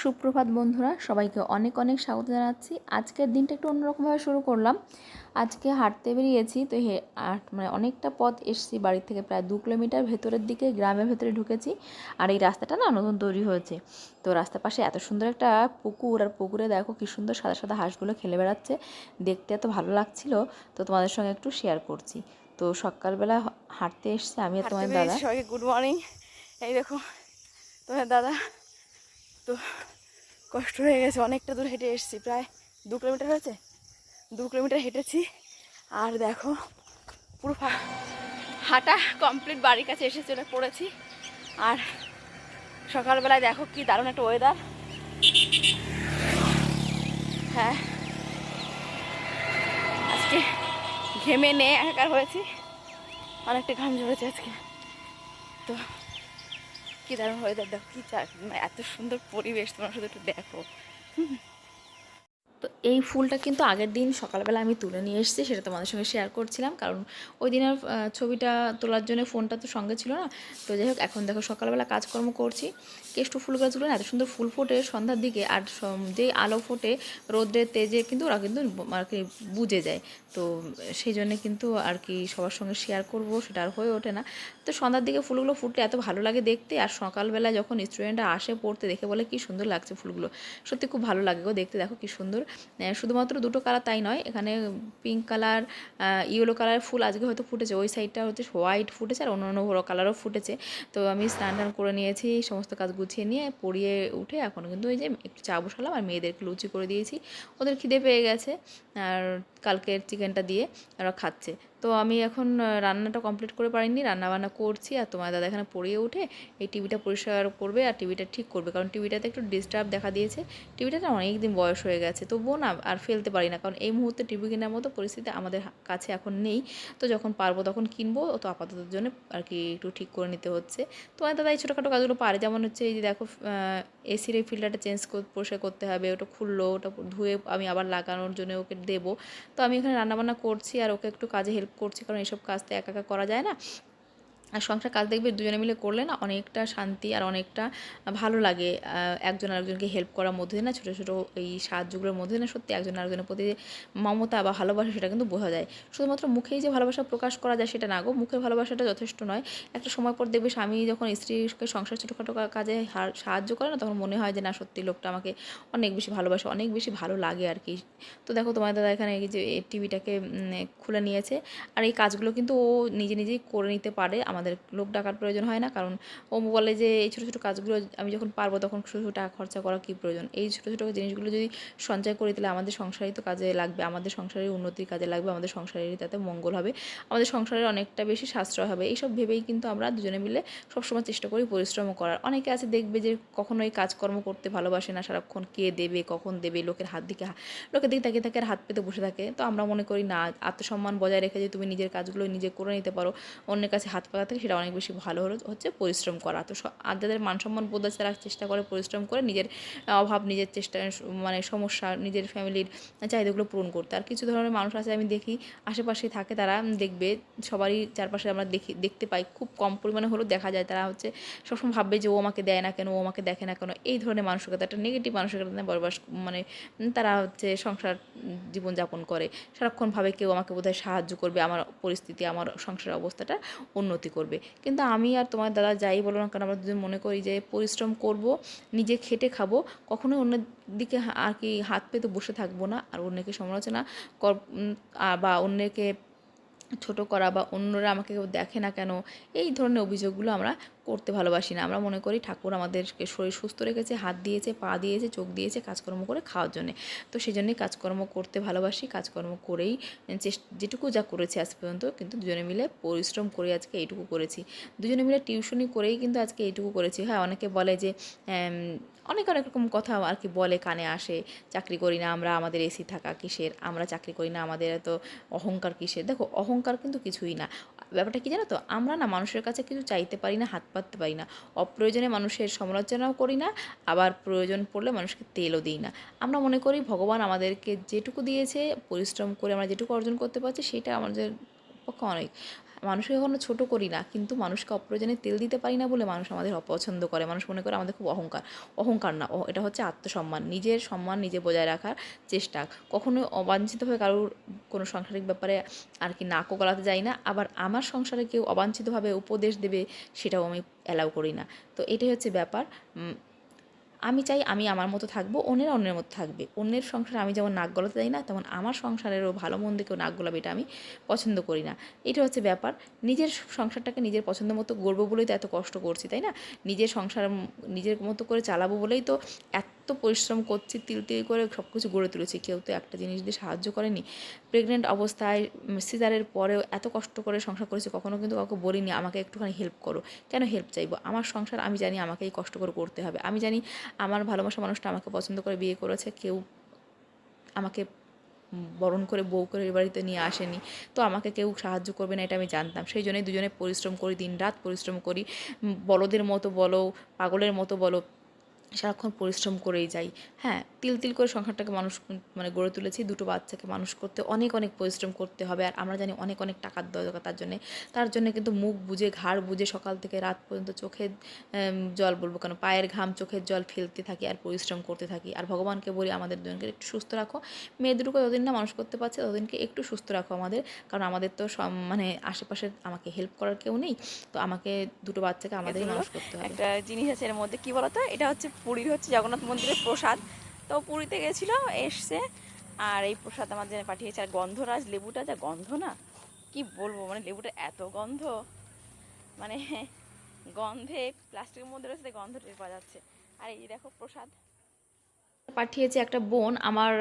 সুপ্রভাত বন্ধুরা সবাইকে অনেক অনেক স্বাগত জানাচ্ছি। আজকের দিনটা একটু অন্যরকমভাবে শুরু করলাম। আজকে হাঁটতে বেরিয়েছি তো হে মানে অনেকটা পথ এসেছি বাড়ির থেকে প্রায় দু কিলোমিটার ভেতরের দিকে গ্রামের ভেতরে ঢুকেছি। আর এই রাস্তাটা না নতুন তৈরি হয়েছে। তো রাস্তার পাশে এত সুন্দর একটা পুকুর আর পুকুরে দেখো কি সুন্দর সাদা সাদা হাঁসগুলো খেলে বেড়াচ্ছে। দেখতে এত ভালো লাগছিল তো তোমাদের সঙ্গে একটু শেয়ার করছি। তো সকালবেলা হাঁটতে এসছে আমি তোমার দাদা। গুড মর্নিং এই দেখো তোমার দাদা তো কষ্ট হয়ে গেছে, অনেকটা দূর হেঁটে এসেছি, প্রায় দু কিলোমিটার হয়েছে? দু কিলোমিটার হেঁটেছি, আর দেখো, পুরো হাঁটা কমপ্লিট বাড়ির কাছে এসে চলে পড়েছি। আর সকালবেলায় দেখো কি দারুণ একটা ওয়েদার হ্যাঁ আজকে ঘেমে নে একাকার হয়েছি, অনেকটা ঘাম ঝরেছে আজকে। তো কি দারুণ ওয়েদার দেখো কি চা এত সুন্দর পরিবেশ তোমার শুধু একটু দেখো। তো এই ফুলটা কিন্তু আগের দিন সকালবেলা আমি তুলে নিয়ে এসেছি, সেটা তোমাদের সঙ্গে শেয়ার করছিলাম। কারণ ওই দিনের ছবিটা তোলার জন্য ফোনটা তো সঙ্গে ছিল না। তো যাই হোক, এখন দেখো সকালবেলা কাজকর্ম করছি। কেষ্ট ফুল গাছগুলো এত সুন্দর ফুল ফোটে সন্ধ্যার দিকে আর যেই আলো ফোটে রোদ্রের তেজে কিন্তু ওরা কিন্তু আর কি বুঝে যায়। তো সেই জন্য কিন্তু আর কি সবার সঙ্গে শেয়ার করব, সেটা আর হয়ে ওঠে না। তো সন্ধ্যার দিকে ফুলগুলো ফুটলে এত ভালো লাগে দেখতে, আর সকালবেলা যখন স্টুডেন্টরা আসে পড়তে, দেখে বলে কি সুন্দর লাগছে ফুলগুলো। সত্যি খুব ভালো লাগে গো দেখতে, দেখো কি সুন্দর। শুধুমাত্র দুটো কালার তাই নয়, এখানে পিঙ্ক কালার ইয়েলো কালার ফুল আজকে হয়তো ফুটেছে, ওই সাইডটা হচ্ছে হোয়াইট ফুটেছে আর অন্য অন্য কালারও ফুটেছে। তো আমি স্নান টান করে নিয়েছি সমস্ত কাজ গুছিয়ে নিয়ে পরিয়ে উঠে এখন কিন্তু ওই যে একটু চা বসালাম আর মেয়েদেরকে লুচি করে দিয়েছি, ওদের খিদে পেয়ে গেছে। আর কালকের চিকেনটা দিয়ে ওরা খাচ্ছে। তো আমি এখন রান্নাটা কমপ্লিট করে পারিনি রান্না বান্না করছি আর তোমার দাদা এখানে পড়িয়ে উঠে এই টিভিটা পরিষ্কার করবে আর টিভিটা ঠিক করবে। কারণ টিভিটাতে একটু ডিস্টার্ব দেখা দিয়েছে। টিভিটা অনেক দিন বয়স হয়ে গেছে, তবুও না আর ফেলতে পারি না। কারণ এই মুহূর্তে টিভি কেনার মতো পরিস্থিতি আমাদের কাছে এখন নেই। তো যখন পারব তখন কিনবো। তো আপাতত জন্য আর কি একটু ঠিক করে নিতে হচ্ছে। তোমার দাদা এই ছোটোখাটো কাজগুলো পারে। যেমন হচ্ছে এই যে দেখো এসির এই ফিল্টারটা চেঞ্জ পরিষ্কার করতে হবে। ওটা খুললো, ওটা ধুয়ে আমি আবার লাগানোর জন্য ওকে দেবো। তো আমি এখানে রান্নাবান্না করছি আর ওকে একটু কাজে হেল্প করছি কারণ এসব কাজ তো একা একা করা যায় না। আর সংসার কাজ দেখবে দুজনে মিলে করলে না অনেকটা শান্তি আর অনেকটা ভালো লাগে। একজন আরেকজনকে হেল্প করার মধ্যে না ছোটো ছোটো এই সাহায্যগুলোর মধ্যে না সত্যি একজন আরেকজনের প্রতি মমতা বা ভালোবাসা সেটা কিন্তু বোঝা যায়। শুধুমাত্র মুখেই যে ভালোবাসা প্রকাশ করা যায় সেটা না গো, মুখের ভালোবাসাটা যথেষ্ট নয়। একটা সময় পর দেখবে স্বামী যখন স্ত্রীকে সংসার ছোটোখাটো কাজে সাহায্য করে না, তখন মনে হয় যে না সত্যি লোকটা আমাকে অনেক বেশি ভালোবাসে, অনেক বেশি ভালো লাগে আর কি। তো দেখো তোমার দাদা এখানে যে টিভিটাকে খুলে নিয়েছে। আর এই কাজগুলো কিন্তু ও নিজে নিজেই করে নিতে পারে। আমাদের লোক ডাকার প্রয়োজন হয় না। কারণ ও বলে যে, এই ছোটো ছোটো কাজগুলো আমি যখন পারব তখন শুধু শুধু টাকা খরচা করা কী প্রয়োজন? এই ছোটো ছোটো জিনিসগুলো যদি সঞ্চয় করি, তাহলে আমাদের সংসারেই তো কাজে লাগবে। আমাদের সংসারের উন্নতির কাজে লাগবে। আমাদের সংসারেরই তাতে মঙ্গল হবে। আমাদের সংসারের অনেকটা বেশি সাশ্রয় হবে। এইসব ভেবেই কিন্তু আমরা দুজনে মিলে সবসময় চেষ্টা করি পরিশ্রম করার। অনেকে আছে দেখবে যে, কখনো এই কাজকর্ম করতে ভালোবাসে না। সারাক্ষণ কে দেবে, কখন দেবে, লোকের হাত দিকে লোকের দিকে তাকিয়ে থাকে আর হাত পেতে বসে থাকে। তো আমরা মনে করি, না, আত্মসম্মান বজায় রেখে যে, তুমি নিজের কাজগুলো নিজে করে নিতে পারো। অন্যের কাছে হাত পাতা থেকে সেটা অনেক বেশি ভালো হলো হচ্ছে পরিশ্রম করা। তো স- আর যাদের মান সম্মান বোধ আছে তারা চেষ্টা করে পরিশ্রম করে নিজের অভাব, নিজের চেষ্টা মানে সমস্যা, নিজের ফ্যামিলির চাহিদাগুলো পূরণ করতে। আর কিছু ধরনের মানুষ আছে আমি দেখি আশেপাশে থাকে তারা দেখবে সবারই চারপাশে আমরা দেখি, দেখতে পাই, খুব কম পরিমাণে হলেও দেখা যায় তারা হচ্ছে সবসময় ভাববে যে ও আমাকে দেয় না কেন, ও আমাকে দেখে না কেন, এই ধরনের মানসিকতা, একটা নেগেটিভ মানসিকতা বসবাস মানে তারা হচ্ছে সংসার জীবনযাপন করে সারাক্ষণ ভাবে কেউ আমাকে বোধহয় সাহায্য করবে, আমার পরিস্থিতি, আমার সংসারের অবস্থাটা উন্নতি করবে। কিন্তু আমি আর তোমার দাদা যাই বলো না কেন, আমরা দুজন মনে করি যে পরিশ্রম করব, নিজে খেটে খাব, কখনোই অন্যের দিকে আর কি হাত পেতে বসে থাকব না, আর অন্যকে সমালোচনা কর বা অন্যকে ছোট করা বা অন্যরা আমাকে দেখে না কেন, এই ধরনের অভিযোগগুলো আমরা করতে ভালোবাসি না। আমরা মনে করি ঠাকুর আমাদেরকে শরীর সুস্থ রেখেছে, হাত দিয়েছে, পা দিয়েছে, চোখ দিয়েছে কাজকর্ম করে খাওয়ার জন্যে। তো সেই জন্যই কাজকর্ম করতে ভালোবাসি, কাজকর্ম করেই যেটুকু যা করেছি আজ পর্যন্ত কিন্তু দুজনে মিলে পরিশ্রম করে আজকে এইটুকু করেছি। দুজনে মিলে টিউশনি করেই কিন্তু আজকে এইটুকু করেছি। হ্যাঁ অনেকে বলে যে অনেক অনেক রকম কথা আর কি বলে কানে আসে, চাকরি করি না আমরা, আমাদের এসি থাকা কিসের, আমরা চাকরি করি না, আমাদের এত অহংকার কিসের। দেখো, অহংকার কিন্তু কিছুই না। ব্যাপারটা কি জানো তো? আমরা না মানুষের কাছে কিছু চাইতে পারি না, হাত পাততে পারি না। অপ্রয়োজনে মানুষের সমালোচনাও করি না, আবার প্রয়োজন পড়লে মানুষকে তেলও দিই না। আমরা মনে করি ভগবান আমাদেরকে যেটুকু দিয়েছে, পরিশ্রম করে আমরা যেটুকু অর্জন করতে পারছি, সেটা আমাদের পক্ষে অনেক। মানুষকে কখনো ছোটো করি না, কিন্তু মানুষকে অপ্রয়োজনে তেল দিতে পারি না বলে মানুষ আমাদের অপছন্দ করে। মানুষ মনে করে আমাদের খুব অহংকার। অহংকার না এটা হচ্ছে আত্মসম্মান। নিজের সম্মান নিজে বজায় রাখার চেষ্টা। কখনো অবাঞ্ছিতভাবে কারোর কোনো সাংসারিক ব্যাপারে আর কি নাকও গলাতে যাই না। আবার আমার সংসারে কেউ অবাঞ্ছিতভাবে উপদেশ দেবে, সেটাও আমি অ্যালাউ করি না। তো এটাই হচ্ছে ব্যাপার। আমি চাই আমি আমার মতো থাকব, অন্যের অন্যের মতো থাকবে। অন্যের সংসারে আমি যেমন নাক গলাতে দিই না, তেমন আমার সংসারেরও ভালো মন্দ কেউ নাক গলাবে এটা আমি পছন্দ করি না। এটা হচ্ছে ব্যাপার। নিজের সংসারটাকে নিজের পছন্দ মতো গড়বো বলেই তো এত কষ্ট করছি, তাই না? নিজের সংসার, নিজের মতো করে চালাবো বলেই তো এত পরিশ্রম করছি তিল তিল করে সব কিছু গড়ে তুলেছি, কেউ তো একটা জিনিস দিয়ে সাহায্য করেনি। প্রেগনেন্ট অবস্থায় সিজারের পরেও এত কষ্ট করে সংসার করেছি কখনও কিন্তু কাউকে বলিনি, আমাকে একটুখানি হেল্প করো। কেন হেল্প চাইব? আমার সংসার, আমি জানি আমাকেই কষ্ট করে করতে হবে। আমি জানি আমার ভালোবাসা মানুষটা আমাকে পছন্দ করে বিয়ে করেছে, কেউ আমাকে বরণ করে বউ করে বাড়িতে নিয়ে আসেনি, তো আমাকে কেউ সাহায্য করবে না, এটা আমি জানতাম। সেই জন্যই দুজনে পরিশ্রম করি দিন রাত পরিশ্রম করি। বলদের মতো বলো, পাগলের মতো বলো সারাক্ষণ পরিশ্রম করেই যাই। হ্যাঁ তিল তিল করে সংসারটাকে মানুষ মানে গড়ে তুলেছি দুটো বাচ্চাকে মানুষ করতে অনেক অনেক পরিশ্রম করতে হবে আর আমরা জানি অনেক অনেক টাকার দরকার তার জন্যে। তার জন্য কিন্তু মুখ বুঝে ঘাড় বুঝে সকাল থেকে রাত পর্যন্ত চোখের জল বলব কেন? পায়ের ঘাম চোখের জল ফেলতে থাকি আর পরিশ্রম করতে থাকি। আর ভগবানকে বলি আমাদের দুজনকে একটু সুস্থ রাখো। মেয়ে দুটোকে যতদিন না মানুষ করতে পারছে ততদিনকে একটু সুস্থ রাখো আমাদের। কারণ আমাদের তো সব মানে আশেপাশে আমাকে হেল্প করার কেউ নেই। তো আমাকে দুটো বাচ্চাকে আমাদেরই মানুষ করতে হবে। একটা জিনিস আছে এর মধ্যে কি বলতো? এটা হচ্ছে পুরীর হচ্ছে জগন্নাথ মন্দিরের প্রসাদ। তো পুরীতে গেছিল, এসছে, আর এই প্রসাদ আমার জন্য পাঠিয়েছে। আর গন্ধরাজ, লেবুটা যা গন্ধ না, কি বলব? মানে লেবুটা এত গন্ধ মানে গন্ধে, প্লাস্টিকের মধ্যে রয়েছে গন্ধ টের পাওয়া যাচ্ছে। আর এই দেখো প্রসাদ পাঠিয়েছে একটা বোন আমার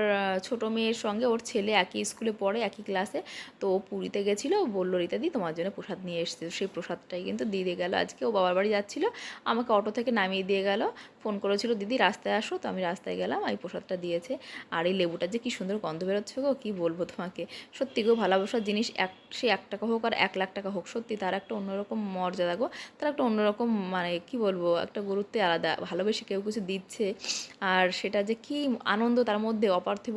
ছোট মেয়ের সঙ্গে। ওর ছেলে একই স্কুলে পড়ে, একই ক্লাসে। তো ও পুরীতে গেছিল। বলল রীতাদি তোমার জন্য প্রসাদ নিয়ে এসছে। সেই প্রসাদটাই কিন্তু দিয়ে দিয়ে গেলো আজকে। ও বাবার বাড়ি যাচ্ছিল। আমাকে অটো থেকে নামিয়ে দিয়ে গেল। ফোন করেছিল, দিদি, রাস্তায় আসো। তো আমি রাস্তায় গেলাম। এই প্রসাদটা দিয়েছে। আর এই লেবুটা যে কি সুন্দর গন্ধ বেরোচ্ছে গো, কী বলব তোমাকে? সত্যি গো, ভালোবাসার জিনিস এক, সে এক টাকা হোক আর এক লাখ টাকা হোক, সত্যি তার একটা অন্যরকম মর্যাদা গো। তার একটা অন্যরকম মানে কি বলব, একটা গুরুত্বে আলাদা। ভালোবেসে কেউ কিছু দিচ্ছে। আর সেটা যে কি আনন্দ তার মধ্যে, অপার্থিব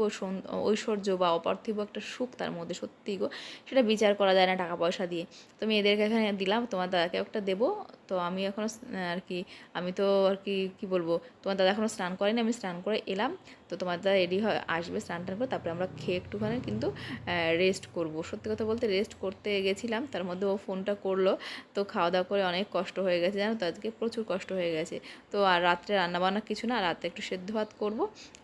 ঐশ্বর্য বা অপার্থিব একটা সুখ তার মধ্যে, সত্যি গো? সেটা বিচার করা যায় না টাকা পয়সা দিয়ে। তুমি এদেরকে এখানে দিলাম, তোমার দাদাকে একটা দেবো। তো আমি এখনও আর কি, আমি তো আর কি, কী বলব, তোমার দাদা এখনও স্নান করেনি, আমি স্নান করে এলাম, তো তোমার দাদা রেডি হয় আসবে স্নান টান করে, তারপরে আমরা খেয়ে একটুখানি কিন্তু রেস্ট করব। সত্যি কথা বলতে রেস্ট করতে গেছিলাম, তার মধ্যে ও ফোনটা করল, তো খাওয়া দাওয়া করে অনেক কষ্ট হয়ে গেছে, জানো তো, আজকে প্রচুর কষ্ট হয়ে গেছে, তো আর রাত্রে রান্নাবান্না কিছু না, রাতে একটু সেদ্ধ ভাত করব,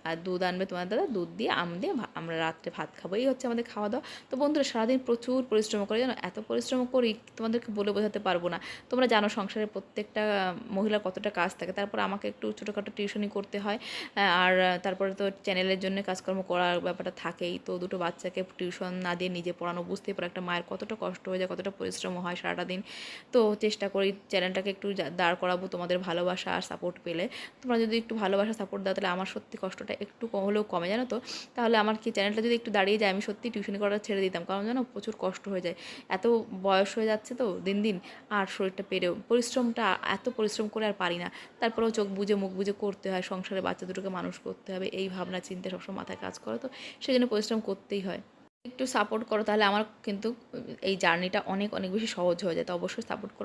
আর দুধ আনবে তোমার দাদা, দুধ দিয়ে আম দিয়ে আমরা রাত্রে ভাত খাব, এই হচ্ছে আমাদের খাওয়া দাওয়া তো বন্ধুরা সারাদিন প্রচুর পরিশ্রম করে, জানো, এত পরিশ্রম করি তোমাদেরকে বলে বোঝাতে পারব না, তোমরা জানো সংসারের প্রত্যেকটা মহিলা কতটা কাজ থাকে, তারপর আমাকে একটু ছোটোখাটো টিউশনি করতে হয় আর তারপরে তো চ্যানেলের জন্য কাজকর্ম করার ব্যাপারটা থাকেই, তো দুটো বাচ্চাকে টিউশন না দিয়ে নিজে পড়ানো বুঝতে পারে, একটা মায়ের কতটা কষ্ট হয়ে যায়, কতটা পরিশ্রম হয় সারাটা দিন তো চেষ্টা করি চ্যানেলটাকে একটু দাঁড় করাবো, তোমাদের ভালোবাসা আর সাপোর্ট পেলে, তোমরা যদি একটু ভালোবাসা সাপোর্ট দাও, তাহলে আমার সত্যি কষ্টটা একটু হলেও কমে, জানো তো, তাহলে আমার কি চ্যানেলটা যদি একটু দাঁড়িয়ে যায়, আমি সত্যি টিউশনি করা ছেড়ে দিতাম, কারণ জানো, প্রচুর কষ্ট হয়ে যায়, এত বয়স হয়ে যাচ্ছে তো দিন দিন, আর শরীরটা পেরেও পরিশ্রমটা, এত পরিশ্রম করে আর পারি না। তারপরেও চোখ বুঝে মুখ বুঝে করতে হয়, সংসারে বাচ্চা দুটোকে মানুষ করতে হবে, এই ভাবনা, চিন্তা সবসময় মাথায় কাজ করে। তো সেই জন্য পরিশ্রম করতেই হয়। একটু সাপোর্ট করো, তাহলে আমার কিন্তু এই জার্নিটা অনেক অনেক বেশি সহজ হয়ে যায়। তো অবশ্যই সাপোর্ট করো।